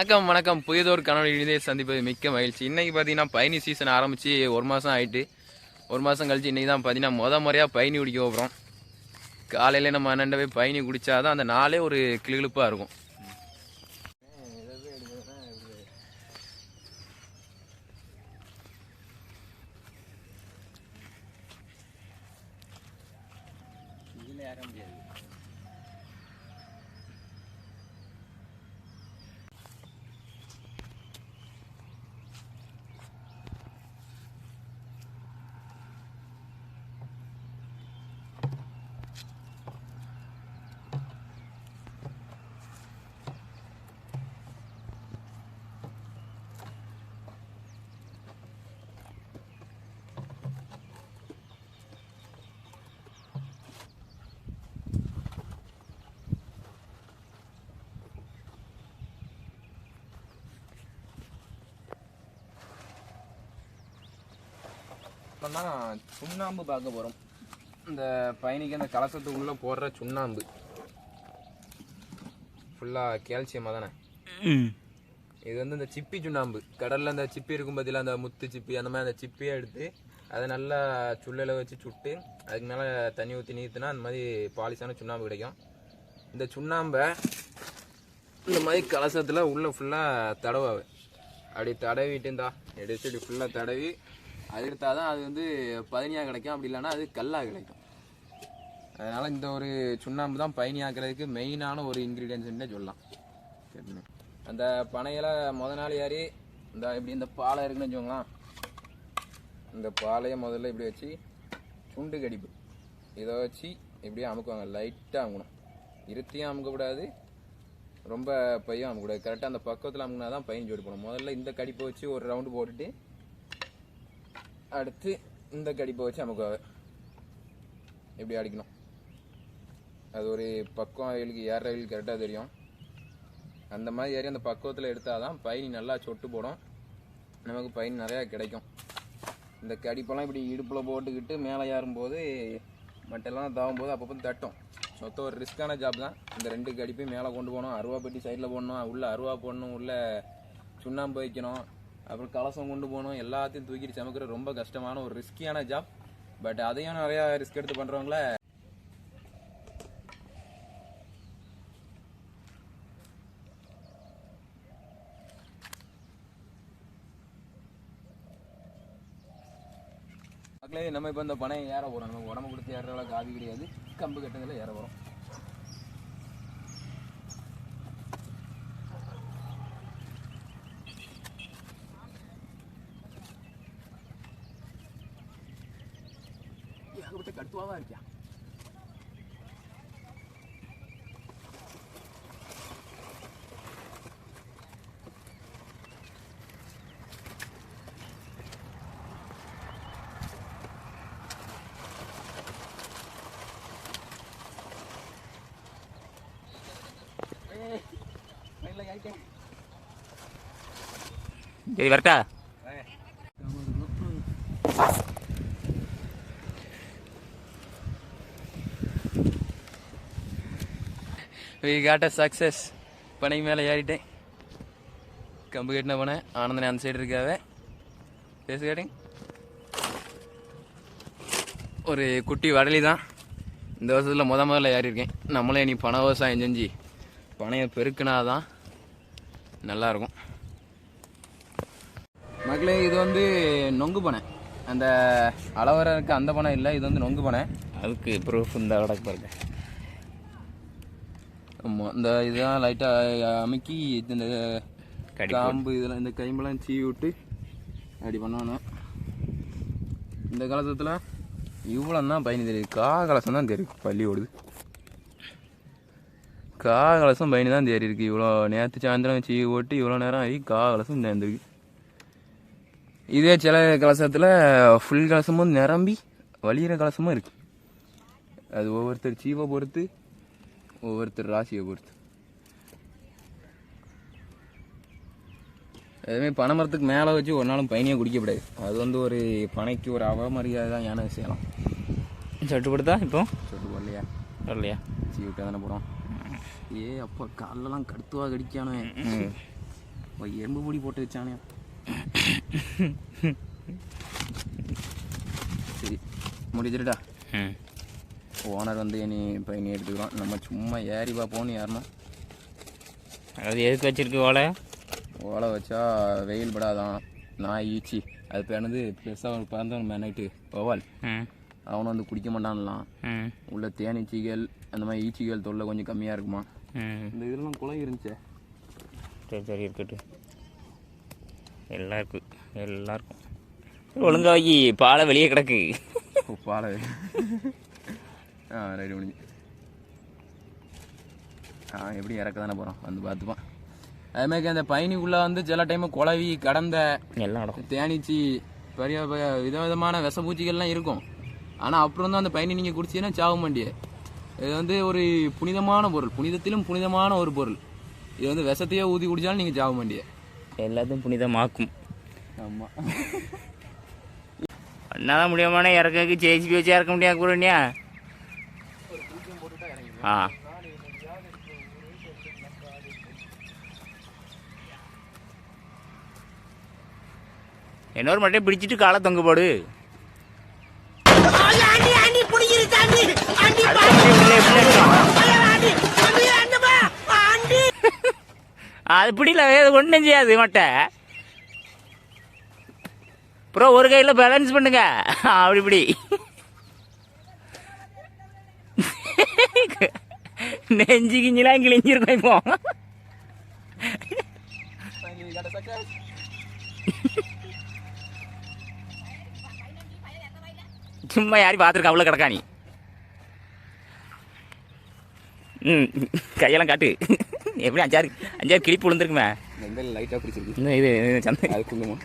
வணக்கம் வணக்கம். புதியதோர் கனவு இணைந்தே சந்திப்பது மிக்க மகிழ்ச்சி. இன்றைக்கி பார்த்தீங்கன்னா பயணி சீசன் ஆரம்பித்து ஒரு மாதம் ஆகிட்டு ஒரு மாதம் கழிச்சு இன்றைக்கி தான் பார்த்தீங்கன்னா முத முறையாக பயணி குடிக்க போகிறோம் காலையில் நம்ம நண்டவே போய் குடித்தா குடிச்சாதான் அந்த நாளே ஒரு கிளுகிழுப்பாக இருக்கும் இதில் ஏற முடியாது இப்போனா சுண்ணாம்பு பார்க்க போகிறோம் இந்த பயணிக்கு அந்த கலசத்துக்குள்ளே போடுற சுண்ணாம்பு. ஃபுல்லாக கேல்சியமாக தானே? இது வந்து இந்த சிப்பி சுண்ணாம்பு. கடல்ல அந்த சிப்பி இருக்கும் பதிலா அந்த முத்து சிப்பி அந்த மாதிரி அந்த சிப்பியை எடுத்து அதை நல்லா சுள்ளையில் வச்சு சுட்டு அதுக்கு மேலே தண்ணி ஊற்றி நீத்துனா அந்த மாதிரி பாலிஷான சுண்ணாம்பு கிடைக்கும். இந்த சுண்ணாம்பை இந்த மாதிரி கலசத்தில் உள்ளே ஃபுல்லாக தடவாவை அப்படி தடவிட்டு இருந்தா எடுத்து இப்படி ஃபுல்லாக தடவி அது எடுத்தால் தான் அது வந்து பதினியாக கிடைக்கும். அப்படி இல்லைன்னா அது கல்லாக கிடைக்கும். அதனால் இந்த ஒரு சுண்ணாம்பு தான் பயணியாக்குறதுக்கு மெயினான ஒரு இன்க்ரீடியன்ஸ்னே சொல்லலாம். சரிண்ணே அந்த பனையெல்லாம் முத நாள் ஏறி இந்த இப்படி இந்த பாலை இருக்குன்னு வச்சுக்கோங்களேன். இந்த பாலையை முதல்ல இப்படி வச்சு சுண்டு கடிப்பு. இதை வச்சு இப்படியே அமுக்குவாங்க. லைட்டாக அமுக்கணும். இருத்தியும் அமுக்கக்கூடாது ரொம்ப பையும் அமுக்கக்கூடாது கரெக்டாக அந்த பக்கத்தில் அமுக்குனா தான் பையன் ஜோடி போகணும் முதல்ல இந்த கடிப்பை வச்சு ஒரு ரவுண்டு போட்டுட்டு அடுத்து இந்த கடிப்பை வச்சு நமக்கு இப்படி அடிக்கணும். அது ஒரு பக்கம் வயலுக்கு ஏற வயலுக்கு கரெக்டாக தெரியும். அந்த மாதிரி ஏறி அந்த பக்குவத்தில் எடுத்தால் தான் பயணி நல்லா சொட்டு போடும். நமக்கு பயணி நிறையா கிடைக்கும். இந்த கடிப்பெல்லாம் இப்படி இடுப்பில் போட்டுக்கிட்டு மேலே ஏறும்போது மட்டெல்லாம் தாவும் போது அப்பப்போ தட்டும். மொத்தம் ஒரு ரிஸ்க்கான ஜாப் தான். இந்த ரெண்டு கடிப்பையும் மேலே கொண்டு போகணும் அருவா பெட்டி சைடில் போடணும் உள்ளே அருவா போடணும் உள்ளே சுண்ணாம்பு வைக்கணும். அப்புறம் கலசம் கொண்டு போகணும் எல்லாத்தையும் தூக்கிட்டு சமைக்கிற ரொம்ப கஷ்டமான ஒரு ரிஸ்கியான ஜாப் பட் அதையும் நிறையா ரிஸ்க் எடுத்து பண்ணுறவங்கள மக்களே நம்ம இப்போ இந்த பனையை ஏற போகிறோம் நம்ம உடம்பு கொடுத்து ஏறுறவள காவி கிடையாது. கம்பு கட்டுறதுல ஏற போகிறோம் ஏகப்பட்ட கட்டுவாவா இருக்கியா சரி வரட்டா வி காட் அ சக்ஸஸ் பனை மேலே ஏறிட்டேன். கம்பு கட்டின போனேன் ஆனந்தனை அந்த சைடு இருக்காவே. பேசு கேட்டிங். ஒரு குட்டி வடலி தான் இந்த வருஷத்தில் முத முதல்ல ஏறியிருக்கேன். நம்மளே நீ பனை விவசாயம் செஞ்சு பனையை பெருக்கினாதான் நல்லாயிருக்கும். மக்களே இது வந்து நொங்கு பனை. அந்த அளவர இருக்க அந்த பனை இல்லை இது வந்து நொங்கு பனை. அதுக்கு ப்ரூஃப் இந்த வடக்கு பாருங்க. ஆமாம் இந்த இதெல்லாம் லைட்டாக அமுக்கி இந்த காம்பு இதெல்லாம் இந்த கைம்பெல்லாம் சீவி விட்டு அப்படி பண்ணணும் இந்த காலத்தில் இவ்வளோ தான் பயணி தெரியுது. கா கலசம் தான் தெரியும் பள்ளி ஓடுது. கா கலசம் பயணி தான் தேறி இவ்வளோ நேற்று சாயந்தரம் சீவி ஓட்டு இவ்வளோ நேரம் ஆகி கா கலசம் நேர்ந்துருக்கு இதே சில கலசத்தில் ஃபுல் கலசமும் நிரம்பி வலிகிற கலசமும் இருக்கு. அது ஒவ்வொருத்தர் சீவை பொறுத்து ஒவ்வொருத்தர் ராசியை பொறுத்து. எதுவுமே பனைமரத்துக்கு மேலே வச்சு ஒரு நாளும் பயணியை குடிக்கக்கூடாது. அது வந்து ஒரு பனைக்கு ஒரு அவமரியாதை தான் யானை செய்யலாம் சொட்டு கொடுத்தா இப்போ? போடலையா? வரலையா? சீ விட்டு தானே போகிறோம் ஏ அப்பா காலெல்லாம் கடுத்துவா கடிக்கானே. எறும்பு பொடி போட்டு வச்சானே. சரி முடிஞ்சிருடா. ம். ஓனர் வந்து இனி இப்போ இனி எடுத்துக்கிறோம். நம்ம சும்மா ஏறி பார்ப்போம்னு ஏறணும். அது எதுக்கு வச்சிருக்கு ஓலை? ஓலை வச்சா வெயில் படாதான் நாய் ஈச்சி. அது பேனது பெருசாக ஒரு பிறந்தவன் மேனைட்டு வவால் ம். அவனும் வந்து குடிக்க மாட்டான்லாம். உள்ள தேனீச்சிகள் அந்த மாதிரி ஈச்சிகள் தொல்லை கொஞ்சம் கம்மியாக இருக்குமா? இந்த இதெல்லாம் குளம் இருந்துச்சே. சரி சரி இருக்கட்டும். எல்லாம் இருக்கு. எல்லாம் இருக்கும். ஒழுங்கா வை பாலை வெளியே கிடக்கு. பாலை. ஆ ரெடி முடிஞ்சு ஆ எப்படி இறக்க தானே போகிறோம் வந்து பார்த்துப்பான் அதுமாதிரி அந்த பயணிக்குள்ளே வந்து சில டைமு குழவி கடந்த எல்லாம் நடக்கும். தேனீச்சி பெரிய பெரிய விதவிதமான விஷப்பூச்சிகள்லாம் இருக்கும். ஆனால் அப்புறம் தான் அந்த பயணி நீங்கள் குடிச்சீங்கன்னா சாக மாட்டிய. இது வந்து ஒரு புனிதமான பொருள். புனிதத்திலும் புனிதமான ஒரு பொருள். இது வந்து விஷத்தையே ஊற்றி குடிச்சாலும் நீங்கள் சாக மாட்டிய. எல்லாத்தையும் புனிதமாக்கும். ஆமாம் அண்ணாதான் முடியாமனா இறக்கக்கு ஜேசிபி வச்சு இறக்க முடியாது கூறணியா ஆ. இன்னொரு மட்டும் பிடிச்சிட்டு காலை தொங்க போடு? அது பிடிக்கல அது ஒன்றும் செய்யாது மட்டை. அப்புறம் ஒரு கையில் பேலன்ஸ் பண்ணுங்க. அப்படி இப்படி. நெஞ்சு கிஞ்சிலாம் கிழிஞ்சிருக்கும் இப்போ சும்மா யாரையும் பார்த்துருக்க அவ்வளோ கிடக்கா நீ ம் கையெல்லாம் காட்டு எப்படி அஞ்சாறு அஞ்சாறு கிளிப்பு விழுந்துருக்குமே லைட்டாக பிடிச்சிருக்கு இது சந்தை அது குங்குமா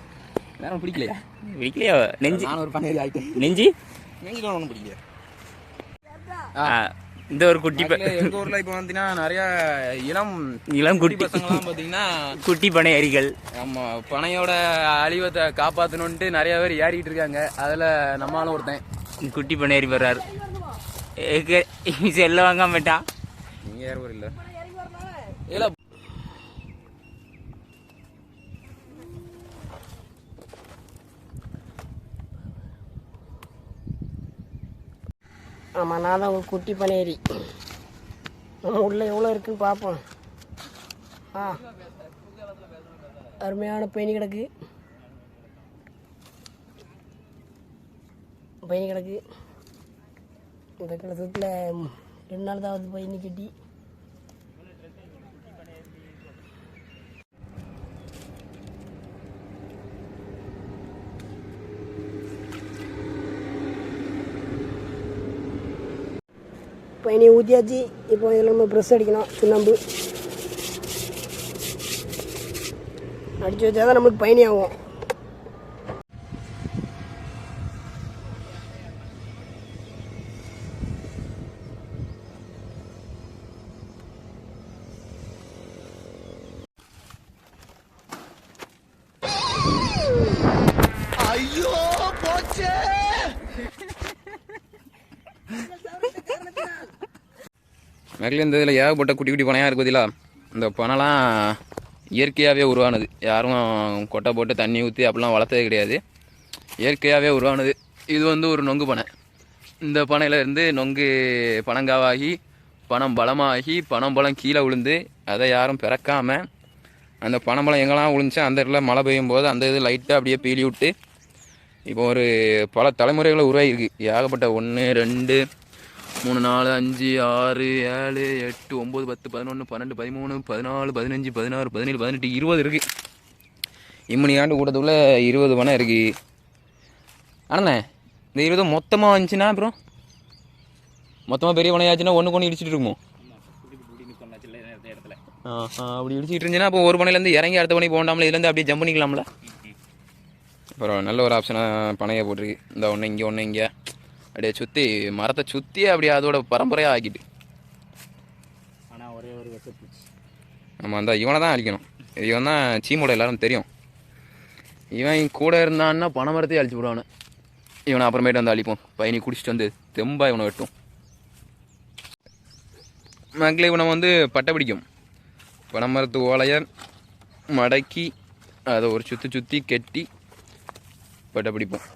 வேற பிடிக்கலையா விக்கலையோ நெஞ்சு நான் ஒரு பண்ணையில் ஆகிட்டேன் நெஞ்சு ஒன்றும் பிடிக்கல ஆ, இந்த ஒரு குட்டி எங்க ஊர்ல இப்போ பார்த்தீங்கன்னா நிறைய இளம் இளம் குட்டி பசங்களாம் பார்த்தீங்கன்னா குட்டி பனை அரிகள். ஆமா பனையோட அழிவத்தை காப்பாற்றணுன்ட்டு நிறைய பேர் ஏறிக்கிட்டு இருக்காங்க. அதில் நம்மளும் ஒருத்தன். குட்டி பனை அரி வர்றாரு செல்ல வாங்க மாட்டான் நீங்க யார் ஊர் இல்லை இல்லை. ஆமாம் நான் தான் உங்களுக்கு குட்டி பனேரி. நம்ம உள்ளே எவ்வளோ இருக்குன்னு பார்ப்போம். ஆ அருமையான பயணி கிடக்கு. பயணி கிடக்கு. இந்த கிடத்துல ரெண்டு நாள் தான் வந்து பயணி கட்டி. பயணி ஊற்றியாச்சு இப்போ இதில் நம்ம ப்ரெஸ் அடிக்கணும். சுண்ணாம்பு. அடித்து வச்சா தான் நம்மளுக்கு பயணி ஆகும். மேலே இந்த இதில் ஏகப்பட்ட குட்டி குட்டி பனையாக இருக்கு இந்த பனைலாம் இயற்கையாகவே உருவானது. யாரும் கொட்டை போட்டு தண்ணி ஊற்றி அப்படிலாம் வளர்த்தது கிடையாது. இயற்கையாகவே உருவானது. இது வந்து ஒரு நொங்கு பனை. இந்த பனையில இருந்து நொங்கு பனங்காவாகி பணம் பலமாகி பனம் பலம் கீழே விழுந்து அதை யாரும் பிறக்காமல் அந்த பனம்பழம் எங்கெல்லாம் விழுந்துச்சோ அந்த இடத்துல மழை பெய்யும் போது அந்த இது லைட்டாக அப்படியே பீலி விட்டு இப்போ ஒரு பல தலைமுறைகளை உருவாகிருக்கு ஏகப்பட்ட ஒன்று ரெண்டு மூணு நாலு அஞ்சு ஆறு ஏழு எட்டு ஒம்பது பத்து பதினொன்று பன்னெண்டு பதிமூணு பதினாலு பதினஞ்சு பதினாறு பதினேழு பதினெட்டு இருபது இருக்குது இம்மணி ஆண்டு கூட்டத்துக்குள்ள இருபது பணம் இருக்குது அண்ணே இந்த இருபது மொத்தமாக வந்துச்சுன்னா அப்புறம் மொத்தமாக பெரிய பணையாச்சுன்னா ஒன்று கொண்டு இடிச்சிட்டு இருக்குமோ? ஆ அப்படி இடிச்சிட்டு இருந்துச்சுன்னா அப்போ ஒரு பணையிலேருந்து இறங்கி அடுத்த பணி போகாமல இதுலேருந்து அப்படியே ஜம்ப் பண்ணிக்கலாம்ல? அப்புறம் நல்ல ஒரு ஆப்ஷனாக பணையை போட்டிருக்கு. இந்த ஒன்று இங்கே ஒன்று இங்கே. அப்படியே சுற்றி மரத்தை சுற்றி அப்படியே அதோட பரம்பரையாக ஆக்கிட்டு. ஆனால் ஒரே ஒரு நம்ம அந்த இவனை தான் அழிக்கணும். இவன் தான் சீமோட எல்லாரும் தெரியும். இவன் கூட இருந்தான்னா பனை மரத்தையே அழிச்சு விடுவானு. இவனை அப்புறமேட்டு வந்து அழிப்போம். பையனி குடிச்சிட்டு வந்து தெம்பா இவனை வெட்டும். மக்களே இவனை வந்து பட்டை பிடிக்கும். பனைமரத்து ஓலையை மடக்கி அதை ஒரு சுற்றி சுற்றி கெட்டி பட்டை பிடிப்போம்.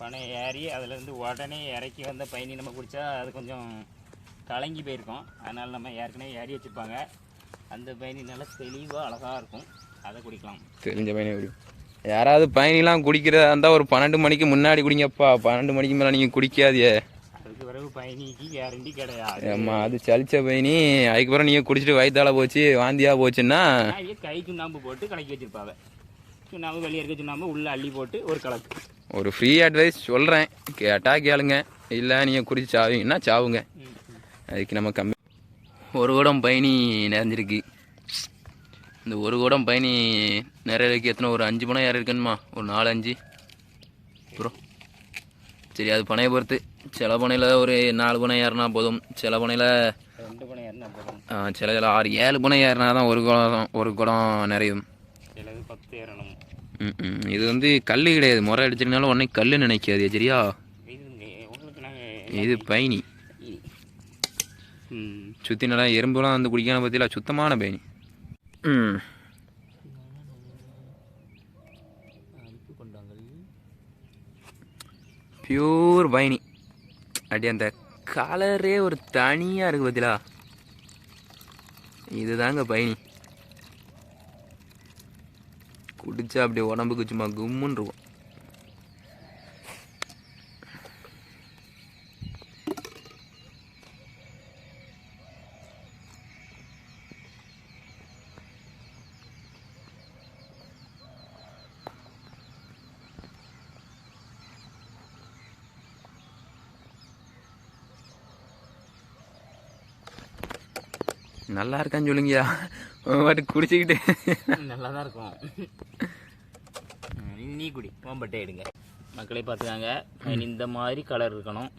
பனை ஏறி அதுலேருந்து உடனே இறக்கி வந்த பயணி நம்ம குடித்தா அது கொஞ்சம் கலங்கி போயிருக்கும். அதனால் நம்ம ஏற்கனவே ஏறி வச்சுருப்பாங்க. அந்த பயணி நல்லா தெளிவாக அழகாக இருக்கும். அதை குடிக்கலாம். தெரிஞ்ச பையனே குடிப்போம் யாராவது பயணிலாம் குடிக்கிறதா இருந்தால் ஒரு பன்னெண்டு மணிக்கு முன்னாடி குடிங்கப்பா. பன்னெண்டு மணிக்கு மேலே நீங்கள் குடிக்காதியே அதுக்கு பிறகு பயணிக்கு கேரண்டி கிடையாது. ஆமா அது சலிச்ச பயணி அதுக்கப்புறம் நீங்கள் குடிச்சிட்டு வயிற்றால போச்சு வாந்தியாக போச்சுன்னா? நிறைய கை சுண்ணாம்பு போட்டு கலக்கி வச்சிருப்பாங்க சுண்ணாம்பு வெளியே இருக்க சுண்ணாம்பு உள்ளே அள்ளி போட்டு ஒரு கலக்கு. ஒரு ஃப்ரீ அட்வைஸ் சொல்கிறேன் கேட்டால் கேளுங்க. இல்லை நீங்கள் குடிச்சு சாவீங்கன்னா சாவுங்க. அதுக்கு நம்ம கம்மி ஒரு குடம் பயணி நிறைஞ்சிருக்கு. இந்த ஒரு குடம் பயணி நிறையக்கு எத்தனை? ஒரு அஞ்சு பணம் ஏற இருக்குன்னுமா ஒரு நாலு அஞ்சு. அப்புறம். சரி அது பனையை பொறுத்து. சில பனையில் ஒரு நாலு பனை ஏறினா போதும். சில பனையில் ரெண்டு பணம் ஏறினா போதும். சில சில ஆறு ஏழு பனை ஏறினா தான் ஒரு குடம் ஒரு குடம் நிறையும். பத்து ஏறணும். இது வந்து கல் கிடையாது. முறை அடிச்சிருந்தாலும் உடனே கல் நினைக்காது சரியா? இது பயணி. சுற்றி நல்லா எறும்புலாம் வந்து குடிக்காம பற்றிலாம் சுத்தமான பயணி. ம். பியூர் பயணி. அப்படி அந்த கலரே ஒரு தனியாக இருக்குது பார்த்தீங்களா இதுதாங்க பயணி. குடிச்சா அப்படியே உடம்புக்கு சும்மா கும்முன்னு இருக்கும். நல்லா இருக்கான்னு சொல்லுங்கய்யா. பாட்டு குடிச்சிக்கிட்டு. நல்லா தான் இருக்கும் நீ குடி. ஓம்பட்டே எடுங்க. மக்களே பார்த்துக்காங்க. இந்த மாதிரி கலர் இருக்கணும்.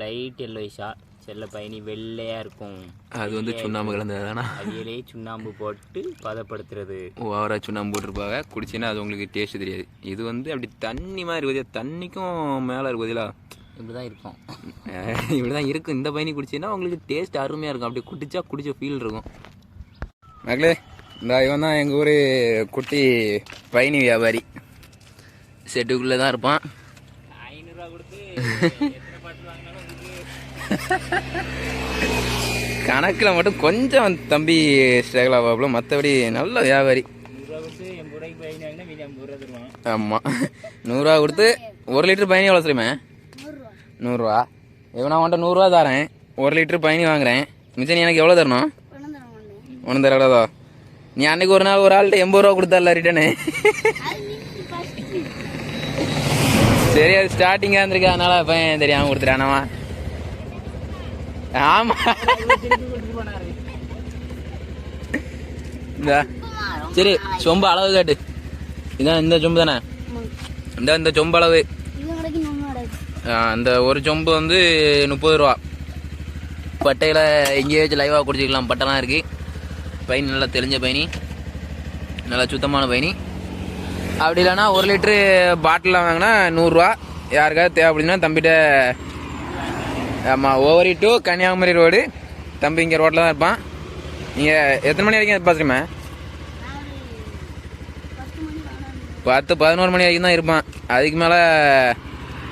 லைட் எல்லோயிஷா செல்ல பயணி வெள்ளையாக இருக்கும். அது வந்து சுண்ணாம்பு கலந்தது தானா? அவியலே சுண்ணாம்பு போட்டு பதப்படுத்துறது. ஓவரா சுண்ணாம்பு போட்டிருப்பாங்க. குடிச்சின்னா அது உங்களுக்கு டேஸ்ட் தெரியாது. இது வந்து அப்படி தண்ணி மாதிரி இருக்குது தண்ணிக்கும் மேலே இருக்குதுல இப்படி தான் இருக்கும். இப்படி தான் இருக்கும். இந்த பயணி குடிச்சின்னா உங்களுக்கு டேஸ்ட் அருமையாக இருக்கும். அப்படி குடிச்சா குடிச்ச ஃபீல் இருக்கும். மகளே இந்த இவன் தான் எங்கள் ஊர் குட்டி பயணி வியாபாரி. செட்டுக்குள்ளே தான் இருப்பான். கணக்கில் மட்டும் கொஞ்சம் தம்பி ஸ்ட்ரகிள் ஆகாப்புல மற்றபடி நல்ல வியாபாரி. ஆமாம் நூறுரூவா கொடுத்து ஒரு லிட்டர் பயணி எவ்வளோ தெரியுமா? நூறுரூவா இவன் அவன்கிட்ட நூறுரூவா தரேன். ஒரு லிட்டர் பயணி வாங்குறேன். மிச்சம் நீ எனக்கு எவ்வளோ தரணும்? ஒன்றும் தரடாதோ நீ அன்னைக்கு ஒரு நாள் ஒரு ஆள்கிட்ட எண்பது ரூபா கொடுத்தால ரிட்டனு சரி அது ஸ்டார்டிங்காக இருந்திருக்கு. அதனால பையன் தெரியாமல் கொடுத்துட்டானவா ஆமா. இந்த. சரி சொம்பு அளவு காட்டு. இதான் இந்த சொம்பு தானே? இந்த இந்த சொம்பு அளவு. அந்த ஒரு சொம்பு வந்து முப்பது ரூபா. பட்டையில் எங்கேயாச்சும் வச்சு லைவாக குடிச்சிக்கலாம். பட்டைலாம் இருக்குது பயணி நல்லா தெளிஞ்ச பயணி நல்லா சுத்தமான பயணி அப்படி இல்லைன்னா ஒரு லிட்ரு பாட்டிலில் வாங்கினா நூறுரூவா. யாருக்காவது தேவைப்படுதுன்னா தம்பிகிட்ட ஆமாம் ஓவரி டு கன்னியாகுமரி ரோடு. தம்பி இங்கே ரோட்டில் தான் இருப்பான். நீங்கள் எத்தனை மணி வரைக்கும் பார்த்துருமே பத்து பதினோரு மணி வரைக்கும் தான் இருப்பான். அதுக்கு மேலே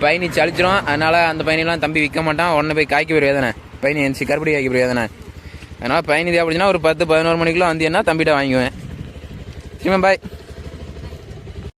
பயணி சளிச்சிடும் அதனால் அந்த பயணிலாம் தம்பி விற்க மாட்டான். உடனே போய் காய்க்க போய் தானே. பயணி எந்த கருப்படி காய்க்க போய் தானே. அதனால் பயணி தேவைப்படுச்சுன்னா ஒரு பத்து பதினோரு மணிக்குள்ளே வந்தீங்கன்னா தம்பிகிட்ட வாங்குவேன் சரிம்மா பாய்